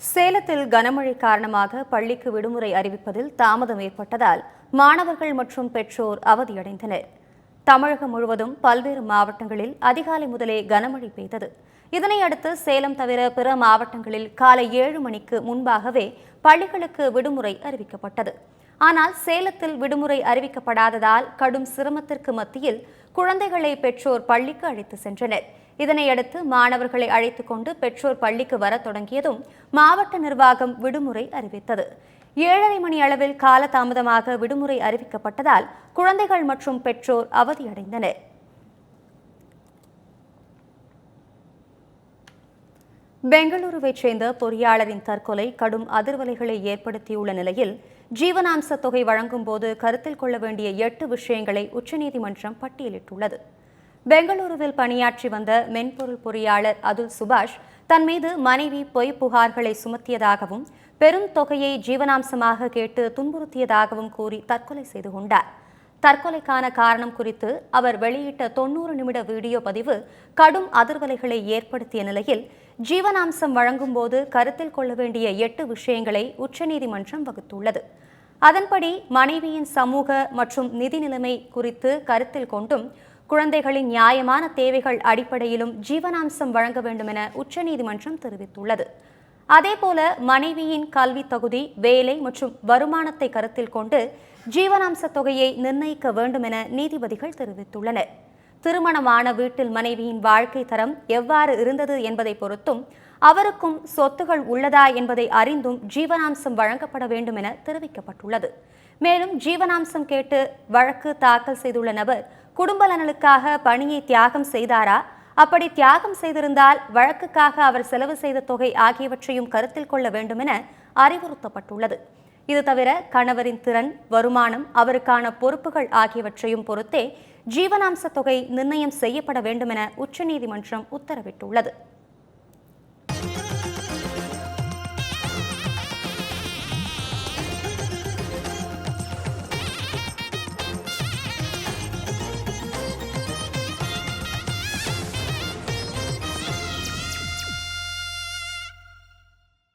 சேலத்தில் கனமழை காரணமாக பள்ளிக்கு விடுமுறை அறிவிப்பதில் தாமதம் ஏற்பட்டதால் மாணவர்கள் மற்றும் பெற்றோர் அவதியடைந்தனர். தமிழகம் முழுவதும் பல்வேறு மாவட்டங்களில் அதிகாலை முதலே கனமழை பெய்தது. இதனையடுத்து சேலம் தவிர பிற மாவட்டங்களில் காலை ஏழு மணிக்கு முன்பாகவே பள்ளிகளுக்கு விடுமுறை அறிவிக்கப்பட்டது. ஆனால் சேலத்தில் விடுமுறை அறிவிக்கப்படாததால் கடும் சிரமத்திற்கு மத்தியில் குழந்தைகளை பெற்றோர் பள்ளிக்கு அழைத்து சென்றனர். இதனையடுத்து மாணவர்களை அழைத்துக் கொண்டு பெற்றோர் பள்ளிக்கு வர தொடங்கியதும் மாவட்ட நிர்வாகம் விடுமுறை அறிவித்தது. ஏழரை மணி அளவில் காலதாமதமாக விடுமுறை அறிவிக்கப்பட்டதால் குழந்தைகள் மற்றும் பெற்றோர் அவதியடைந்தனர். பெங்களூருவைச் சேர்ந்த பொறியாளரின் தற்கொலை கடும் அதிர்வலைகளை ஏற்படுத்தியுள்ள நிலையில் ஜீவனாம்ச தொகை வழங்கும் போது கருத்தில் கொள்ள வேண்டிய எட்டு விஷயங்களை உச்சநீதிமன்றம் பட்டியலிட்டுள்ளது. பெங்களூருவில் பணியாற்றி வந்த மென்பொருள் பொறியாளர் அதுல் சுபாஷ் தன் மீது மனைவி பொய் புகார்களை சுமத்தியதாகவும் பெரும் தொகையை ஜீவனாம்சமாக கேட்டு துன்புறுத்தியதாகவும் கூறி தற்கொலை செய்து கொண்டார். தற்கொலைக்கான காரணம் குறித்து அவர் வெளியிட்ட தொன்னூறு நிமிட வீடியோ பதிவு கடும் அதிர்வலைகளை ஏற்படுத்திய நிலையில் ஜீவனாம்சம் வழங்கும் போது கருத்தில் கொள்ள வேண்டிய எட்டு விஷயங்களை உச்சநீதிமன்றம் வகுத்துள்ளது. அதன்படி மனைவியின் சமூக மற்றும் நிதி நிலைமை குறித்து கருத்தில் கொண்டும் குழந்தைகளின் நியாயமான தேவைகள் அடிப்படையிலும் ஜீவனாம்சம் வழங்க வேண்டும் என உச்சநீதிமன்றம் தெரிவித்துள்ளது. அதேபோல மனைவியின் கல்வி தகுதி வேலை மற்றும் வருமானத்தை கருத்தில் கொண்டு ஜீவனாம்ச தொகையை நிர்ணயிக்க வேண்டும் என நீதிபதிகள் தெரிவித்துள்ளனர். திருமணமான வீட்டில் மனைவியின் வாழ்க்கை தரம் எவ்வாறு இருந்தது என்பதை பொறுத்தும் அவருக்கும் சொத்துகள் உள்ளதா என்பதை அறிந்தும் ஜீவனாம்சம் வழங்கப்பட வேண்டும் என தெரிவிக்கப்பட்டுள்ளது. மேலும் ஜீவனாம்சம் கேட்டு வழக்கு தாக்கல் செய்துள்ள நபர் குடும்ப நலனுக்காக பணியை தியாகம் செய்தாரா? அப்படி தியாகம் செய்திருந்தால் வழக்குக்காக அவர் செலவு செய்த தொகை ஆகியவற்றையும் கருத்தில் கொள்ள வேண்டும் என அறிவுறுத்தப்பட்டுள்ளது. இது தவிர கணவரின் திறன் வருமானம் அவருக்கான பொறுப்புகள் ஆகியவற்றையும் பொறுத்தே ஜீவனாம்ச தொகை நிர்ணயம் செய்யப்பட வேண்டுமென உச்சநீதிமன்றம் உத்தரவிட்டுள்ளது.